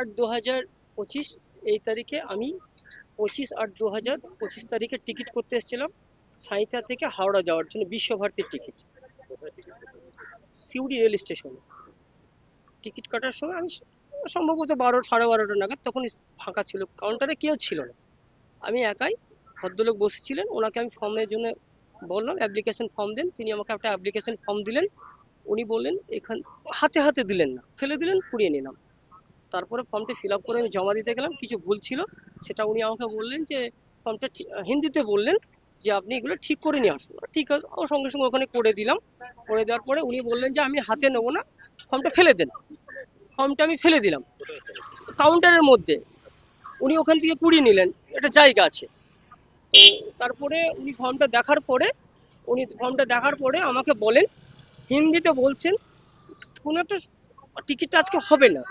আট দু হাজার পঁচিশ এই তারিখে আমি পঁচিশ আট দু হাজার পঁচিশ তারিখে টিকিট করতে এসেছিলাম সাঁইথা থেকে হাওড়া যাওয়ার জন্য বিশ্বভারতীর টিকিট। সিউড়ি রেল স্টেশনে। টিকিট কাটার সময় আমি সম্ভবত বারো, সাড়ে বারোটা নাগাদ তখন ফাঁকা ছিল, কাউন্টারে কেউ ছিল না। আমি একাই ভদ্রলোক বসেছিলেন, ওনাকে আমি ফর্মের জন্য বললাম অ্যাপ্লিকেশন ফর্ম দেন, তিনি আমাকে একটা অ্যাপ্লিকেশন ফর্ম দিলেন। উনি বললেন, এখান হাতে হাতে দিলেন না, ফেলে দিলেন কুড়িয়ে নিলাম। তারপরে ফর্মটি ফিল করে আমি জমা দিতে গেলাম। কিছু ভুল ছিল, সেটা উনি আমাকে বললেন যে ফর্মটা হিন্দিতে বললেন যে, আপনি এগুলো ঠিক করে নিয়ে আসুন। ঠিক আছে। ও সঙ্গে সঙ্গে ওখানে করে দিলাম। করে দেওয়ার পরে উনি বললেন যে, আমি হাতে নেব না ফর্মটা ফেলে দেন। ফর্মটা আমি ফেলে দিলাম। কাউন্টারের মধ্যে উনি ওখান থেকে কুড়িয়ে নিলেন। একটা জায়গা আছে। তারপরে উনি ফর্মটা দেখার পরে, উনি ফর্মটা দেখার পরে আমাকে বলেন, হিন্দিতে বলছেন, কোনো একটা টিকিটটা আজকে হবে না।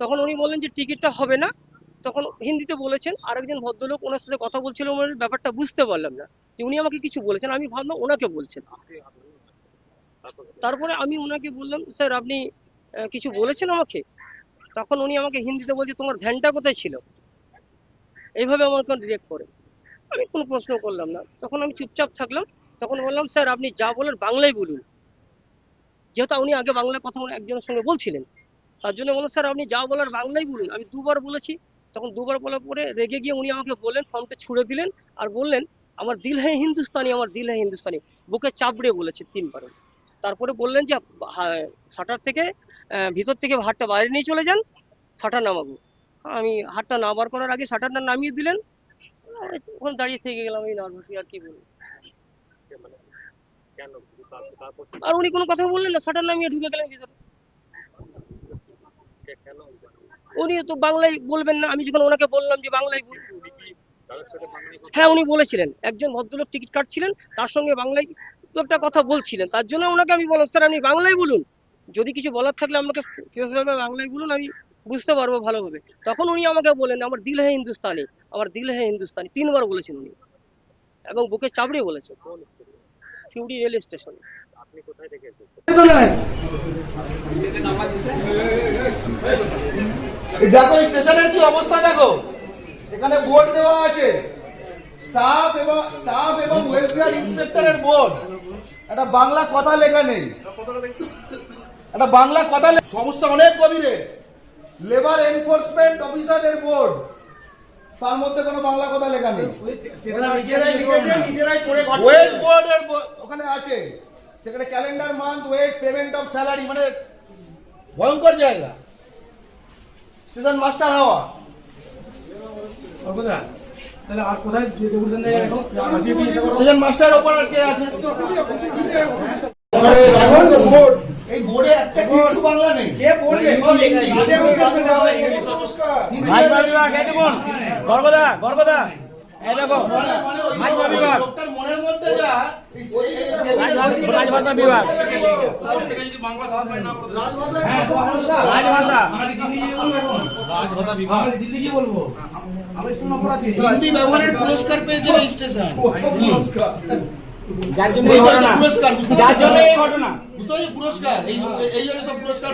তখন উনি বললেন যে টিকিটটা হবে না। তখন হিন্দিতে বলেছেন, আরেকজন ভদ্রলোক ওনার সাথে কথা বলছিল ওনার ব্যাপারটা বুঝতে পারলাম না। যে উনি আমাকে কিছু বলেছেন, আমি ভাবলাম ওনাকে বলছেন। তারপরে আমি ওনাকে বললাম, স্যার, আপনি কিছু বলেছেন আমাকে? তখন উনি আমাকে হিন্দিতে বলছে, তোমার ধ্যানটা কোথায় ছিল? এইভাবে আমাকে ডিরেক্ট করে। আমি কোনো প্রশ্ন করলাম না। তখন আমি চুপচাপ থাকলাম। তখন বললাম, স্যার, আপনি যা বলেন বাংলায় বলুন। যেহেতু উনি আগে বাংলায় কথা একজনের সঙ্গে বলছিলেন। তার জন্য বললাম স্যার আপনি যা বলার বাংলাই বলুন। আমি দুবার বলেছি। তখন দুবার বলার পরে রেগে গিয়ে উনি আমাকে বললেন ফর্মটা ছুড়ে দিলেন আর বললেন আমার দিল হ্যাঁ হিন্দুস্তানি আমার দিল হ্যাঁ হিন্দুস্তানি। বুকে চাপড়ে বলেছে তিনবার তারপরে বললেন যে শাটার থেকে ভিতর থেকে হাটটা বাইরে নিয়ে চলে যান শাটার নামাবো। আমি হাটটা নামার করার আগে শাটারটা নামিয়ে দিলেন। ওখানে দাঁড়িয়ে থেকে গেলাম এই নার্ভাস আর কি বলব। আর উনি কোনো কথা বললেন না শাটার নামিয়ে ঢুকে গেলেন ভিতরে। উনি তো বাংলায় বলবেন না, আমি যখন ওনাকে বললাম যে বাংলায় হ্যাঁ উনি বলেছিলেন। একজন ভদ্রলোক টিকিট কাটছিলেন, তার সঙ্গে বাংলায় দু একটা কথা বলছিলেন। তার জন্য ওনাকে আমি বললাম, স্যার, আপনি বাংলায় বলুন। যদি কিছু বলার থাকলে আমাকে কীভাবে বাংলায় বলুন, আমি বুঝতে পারব ভালোভাবে। তখন উনি আমাকে বলেন আমার দিল হ্যাঁ হিন্দুস্তানি, আমার দিল হ্যাঁ হিন্দুস্তানি। তিনবার বলেছেন উনি। এবং বুকে চাপড়ে বলেছেন। Suri rail station. আপনি কোথায় থেকে দেখো স্টেশনের কি অবস্থা দেখো? এখানে বোর্ড দেওয়া আছে। স্টাফ এবং স্টাফ এবং ওয়েলফেয়ার ইন্সপেক্টরের বোর্ড একটা বাংলা কথা লেখা নেই। একটা বাংলা কথা সমস্যা অনেক গভীরে। লেবার এনফোর্সমেন্ট অফিসারের বোর্ড তার মধ্যে কোনো বাংলা কথা লেখা নেই। নিজেরাই নিজেরাই বোর্ডের ওখানে আছে। সেখানে calendar month wage payment of salary মানে ভয়ঙ্কর জায়গা। স্টেশন মাস্টার হওয়া। মাস্টার ওপর আর কে আছে? এই বোর্ডে একটা কিছু বাংলা নেই। কে গর্বদা গর্বদা। এই দেখো। মানে মানে মনের মধ্যে যা রাজভাষা- রাজভাষা। বিভাগ। রাজভাষা হিন্দি ব্যবহারের পুরস্কার পেয়েছে এই স্টেশন যার জন্য এই পুরস্কার যার জন্য এই ঘটনা। বুঝতে পারছ পুরস্কার। এই এই জন্য সব পুরস্কার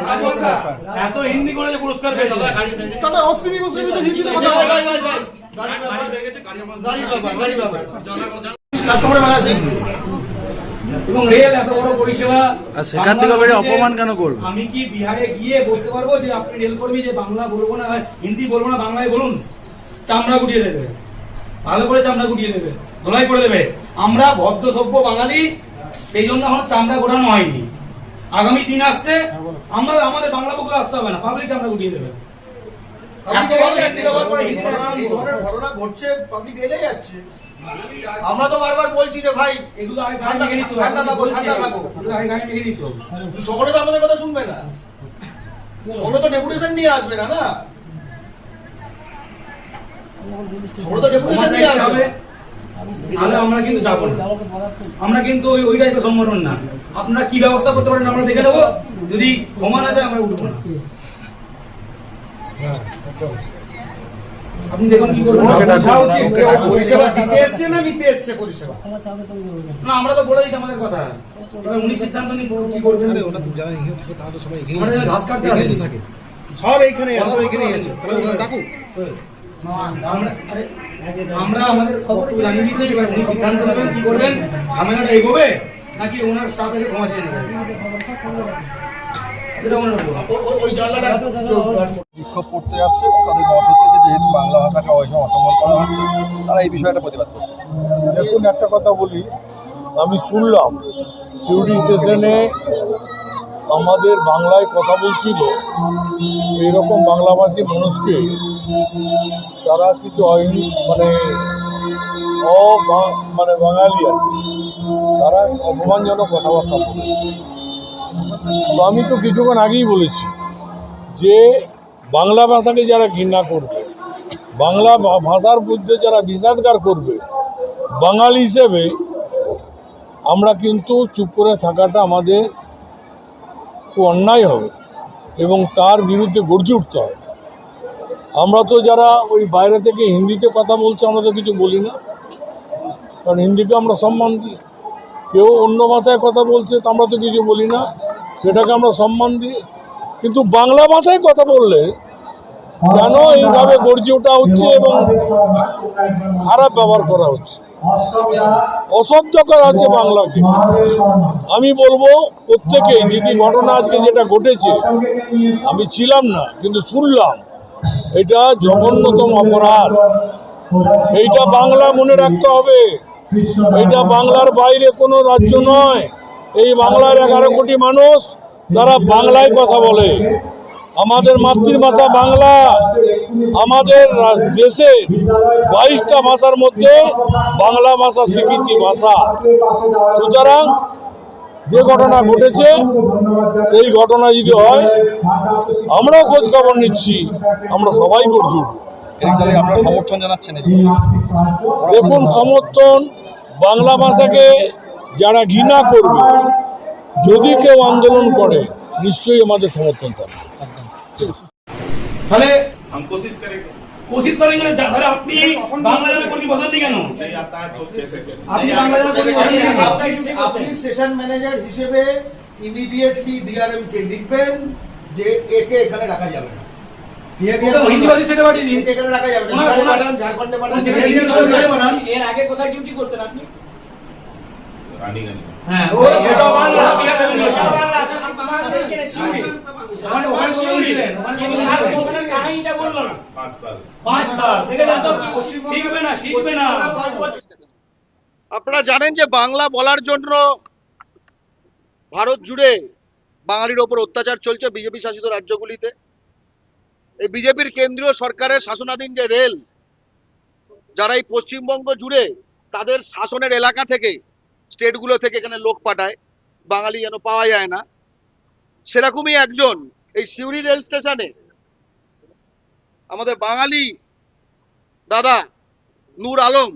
এত হিন্দি করে যে পুরস্কার পেয়েছে। গাড়ি ব্যাপার, গাড়ি ব্যাপার, গাড়ি ব্যাপার। কাস্টমারের বাজাছে এবং রেল এত বড় পরিষেবা সেখান থেকে অপমান কেন করবে? আমি কি বিহারে গিয়ে বলতে পারব যে আপনি রেল কর্মী যে বাংলা বলব না হিন্দি বলব না বাংলায় বলুন? চামড়া গুটিয়ে দেবে। ভালো করে চামড়া গুটিয়ে দেবে। ধোলাই করে দেবে। আমরা ভদ্র সভ্য বাঙালি সেই জন্য এখন চামড়া গোটানো হয়নি। আগামী দিন আসছে আমরা আমাদের বাংলা পক্ষে আসতে হবে না পাবলিক চামড়া গুটিয়ে দেবে। ঘটনা ঘটছে পাবলিক রেগে যাচ্ছে আমরা তো বারবার বলছি যে ভাই ঠান্ডা- থাকো, থাকো। সকলে তো আমাদের কথা শুনবে না। সকলে তো ডেপুটেশন নিয়ে আসবে না না? সকলে তো ডেপুটেশন নিয়ে আসবে। হবে তাহলে আমরা কিন্তু যাব না। আমরা কিন্তু ওই ওই টাইপের সংগঠন না। আপনারা কি ব্যবস্থা করতে পারেন আমরা দেখে নেব। যদি ক্ষমা না যায় আমরা উঠবো না। আপনি দেখুন কি করবেন। পরিষেবা দিতে এসছে না নিতে এসছে পরিষেবা? না আমরা তো বলে দিচ্ছি আমাদের কথা। এবার উনি সিদ্ধান্ত নিন কি করবেন। আমাদের ঘাস কাটতে আসে। সব এইখানে আছে। এইখানে আছে ডাকু আমরা আরে, আমরা আমাদের বক্তব্য জানিয়ে দিয়েছি এবার উনি সিদ্ধান্ত নেবেন কি করবেন? ঝামেলাটা এগোবে নাকি ওনার স্টাফ এসে ক্ষমা চেয়ে নেবেন বিক্ষোভ করতে আসছে তাদের মত যেহেতু বাংলা ভাষাকে অবশ্যই অসম্মান করা হচ্ছে, তারা এই বিষয়টা প্রতিবাদ করছে। দেখুন, একটা কথা বলি। আমি শুনলাম, সিউড়ি স্টেশনে আমাদের বাংলায় কথা বলছিল, এরকম বাংলাভাষী মানুষকে তারা কিছু মানে অ মানে বাঙালি আর তারা অপমানজনক কথাবার্তা বলেছে। তো আমি তো কিছুক্ষণ আগেই বলেছি যে বাংলা ভাষাকে যারা ঘৃণা করবে বাংলা ভাষার মধ্যে যারা বিষাদগার করবে, বাঙালি হিসেবে আমরা কিন্তু চুপ করে থাকাটা আমাদের অন্যায় হবে এবং তার বিরুদ্ধে গর্জে উঠতে হবে। আমরা তো যারা ওই বাইরে থেকে হিন্দিতে কথা বলছে, আমরা তো কিছু বলি না। কারণ হিন্দিকে আমরা সম্মান দিই। কেউ অন্য ভাষায় কথা বলছে, তা আমরা তো কিছু বলি না। সেটাকে আমরা সম্মান দিই। কিন্তু বাংলা ভাষায় কথা বললে কেন এইভাবে গর্জে ওঠা হচ্ছে এবং খারাপ ব্যবহার করা হচ্ছে? অসহ্য করা হচ্ছে বাংলাকে। আমি বলব, প্রত্যেকেই, যদি ঘটনা আজকে যেটা ঘটেছে, আমি ছিলাম না, কিন্তু শুনলাম, এটা জঘন্যতম অপরাধ। এইটা বাংলা মনে রাখতে হবে। এটা বাংলার বাইরে কোনো রাজ্য নয়। এই বাংলার এগারো কোটি মানুষ, তারা বাংলায় কথা বলে। আমাদের মাতৃভাষা বাংলা। আমাদের দেশে বাইশটা ভাষার মধ্যে বাংলা ভাষা স্বীকৃতি ভাষা। সুতরাং যে ঘটনা ঘটেছে, সেই ঘটনা যদি হয়, আমরাও খোঁজ খবর নিচ্ছি। আমরা সবাই করছি সমর্থন জানাচ্ছেন দেখুন, সমর্থন বাংলা ভাষাকে যারা ঘৃণা করবে, যদি কেউ আন্দোলন করে, নিশ্চয়ই আমাদের সমর্থন থাকবে। তাহলে কোশিশ করেন যে তাহলে আপনি বাংলা জানা কর্মী বসাননি কেন আপনি বাংলা জানা কর্মী বসাননি কেন আপনি আপনি স্টেশন ম্যানেজার হিসেবে ইমিডিয়েটলি ডিআরএম কে লিখবেন যে একে এখানে রাখা যাবে না। এর আগে কোথায় ডিউটি করতেন আপনি? হ্যাঁ কাহিনীটা বলল না পাঁচ সাল। শিখবে না শিখবে না। আপনারা জানেন যে বাংলা বলার জন্য ভারত জুড়ে বাঙালির ওপর অত্যাচার চলছে বিজেপি শাসিত রাজ্যগুলিতে। এই বিজেপির কেন্দ্রীয় সরকারের শাসনাধীন যে রেল যারা এই পশ্চিমবঙ্গ জুড়ে তাদের শাসনের এলাকা থেকে স্টেটগুলো থেকে এখানে লোক পাঠায় বাঙালি যেন পাওয়া যায় না। সেরকমই একজন এই সিউড়ি রেল স্টেশনে। আমাদের বাঙালি দাদা নূর আলম,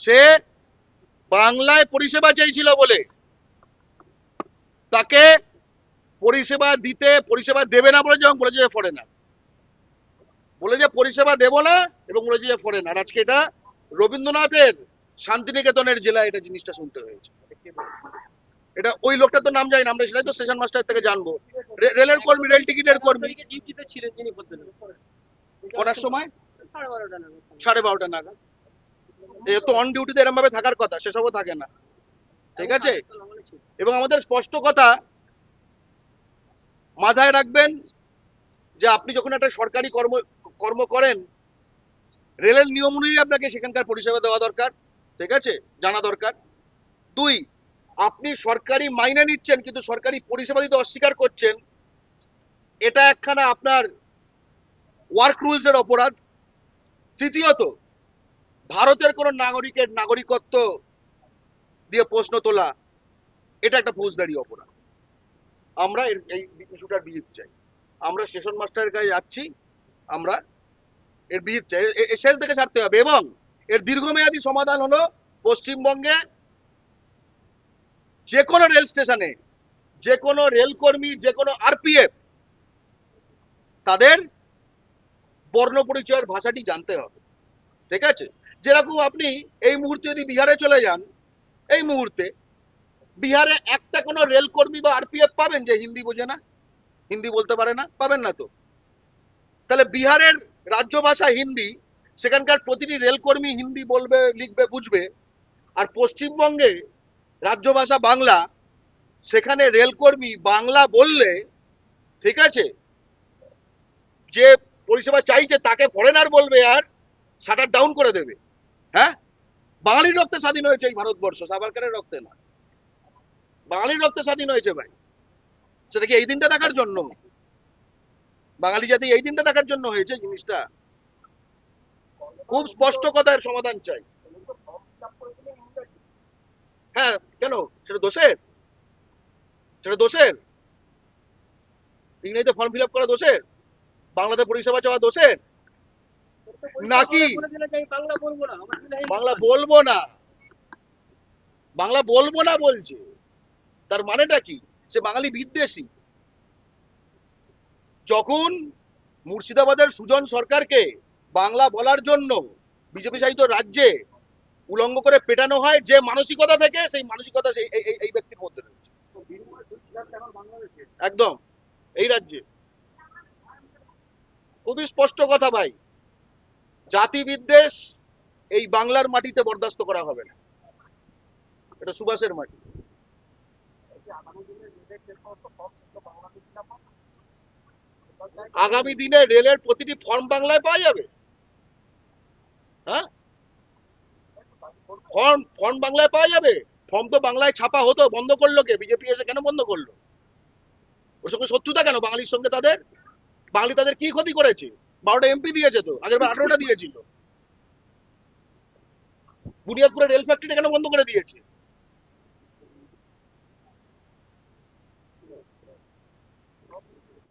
সে বাংলায় পরিষেবা চাইছিল বলে। তাকে পরিষেবা দিতে, পরিষেবা দেবে না বলে যখন বলেছে যে ফরেনার বলে যে পরিষেবা দেব না এবং বলেছে যে ফরে ফরেনার আজকে এটা রবীন্দ্রনাথের শান্তিনিকেতনের জেলায় এটা জিনিসটা শুনতে হয়েছে। এটা ওই লোকটার তো নাম জানি না আমরা সেটাই তো স্টেশন মাস্টার থেকে জানব। রেলের কর্মী রেল টিকিটের কর্মী। ডিউটিতে ছিলেন যিনি ভদ্রলোক সময়? সাড়ে বারোটা নাগাদ। সাড়ে বারোটা নাগাদ। এ তো অন ডিউটিতে এরম ভাবে থাকার কথা সেসবও থাকে না। ঠিক আছে? এবং আমাদের স্পষ্ট কথা মাথায় রাখবেন যে আপনি যখন একটা সরকারি কর্ম কর্ম করেন রেলের নিয়ম অনুযায়ী আপনাকে সেখানকার পরিষেবা দেওয়া দরকার। ঠিক আছে? জানা দরকার। দুই আপনি সরকারি মাইনে নিচ্ছেন, কিন্তু সরকারি পরিষেবা দিতে অস্বীকার করছেন, এটা একখানা আপনার ওয়ার্ক রুলসের অপরাধ। তৃতীয়ত, ভারতের কোন নাগরিকের নাগরিকত্ব দিয়ে প্রশ্ন তোলা, এটা একটা ফৌজদারি অপরাধ। আমরা এর- এই ইস্যুটার বিহিত চাই। আমরা স্টেশন মাস্টারের কাছে যাচ্ছি, আমরা এর বিহিত চাই। শেষ দেখে ছাড়তে হবে এবং এর দীর্ঘমেয়াদী সমাধান হলো পশ্চিমবঙ্গে যে কোনো রেল স্টেশনে যে কোনো রেলকর্মী যে কোনো আরপিএফ, তাদের বর্ণ পরিচয়ের ভাষাটি জানতে হবে। ঠিক আছে? যেরকম আপনি এই মুহূর্তে যদি বিহারে চলে যান, এই মুহূর্তে বিহারে একটা কোনো রেলকর্মী বা আরপিএফ পাবেন যে হিন্দি বোঝে না? হিন্দি বলতে পারে না? পাবেন না তো? তাহলে বিহারের রাজ্য ভাষা হিন্দি, সেখানকার প্রতিটি রেলকর্মী হিন্দি বলবে, লিখবে, বুঝবে, আর পশ্চিমবঙ্গে রাজ্য ভাষা বাংলা, সেখানে রেলকর্মী বাংলা বললে, ঠিক আছে, যে পরিষেবা চাইছে তাকে ফরেনার বলবে আর শাটার ডাউন করে দেবে। হ্যাঁ? বাঙালির রক্তে স্বাধীন হয়েছে এই ভারতবর্ষ, সাভারকারের রক্তে না। বাঙালির রক্তে স্বাধীন হয়েছে ভাই। সেটা কি এই দিনটা দেখার জন্য? বাঙালি জাতি এই দিনটা দেখার জন্য হয়েছে জিনিসটা? খুব স্পষ্ট কথার সমাধান চাই। হ্যাঁ কেন? সেটা দোষের। সেটা দোষের। ইংরেজিতে ফর্ম ফিল আপ করা দোষের। বাংলাতে পরিষেবা চাওয়া দোষের। নাকি? বাংলা বলব না। বাংলা বলব না বলছে। তার মানেটা কি? সে বাঙালি বিদ্বেষী। যখন মুর্শিদাবাদের সুজন সরকারকে বাংলা বলার জন্য বিজেপি শাসিত রাজ্যে উলঙ্গ করে পেটানো হয় যে মানসিকতা থেকে, সেই মানসিকতা সেই এই- ব্যক্তির মধ্যে রয়েছে। একদম। এই রাজ্যে। খুবই স্পষ্ট কথা ভাই। জাতি বিদ্বেষ এই বাংলার মাটিতে বরদাস্ত করা হবে না। এটা সুভাষের মাটি। আগামী দিনে রেলের প্রতিটি ফর্ম বাংলায় পাওয়া যাবে। হ্যাঁ? ফর্ম ফর্ম বাংলায় পাওয়া যাবে? ফর্ম তো বাংলায় ছাপা হতো, বন্ধ করল কে? বিজেপি এসে কেন বন্ধ করল? ওর সঙ্গে শত্রুতা কেন? বাঙালির সঙ্গে তাদের? বাঙালি তাদের কি ক্ষতি করেছে? বারোটা এমপি দিয়েছে তো আগের আঠারোটা দিয়েছিল। বুনিয়াদপুরে রেল ফ্যাক্টরিটা কেন বন্ধ করে দিয়েছে?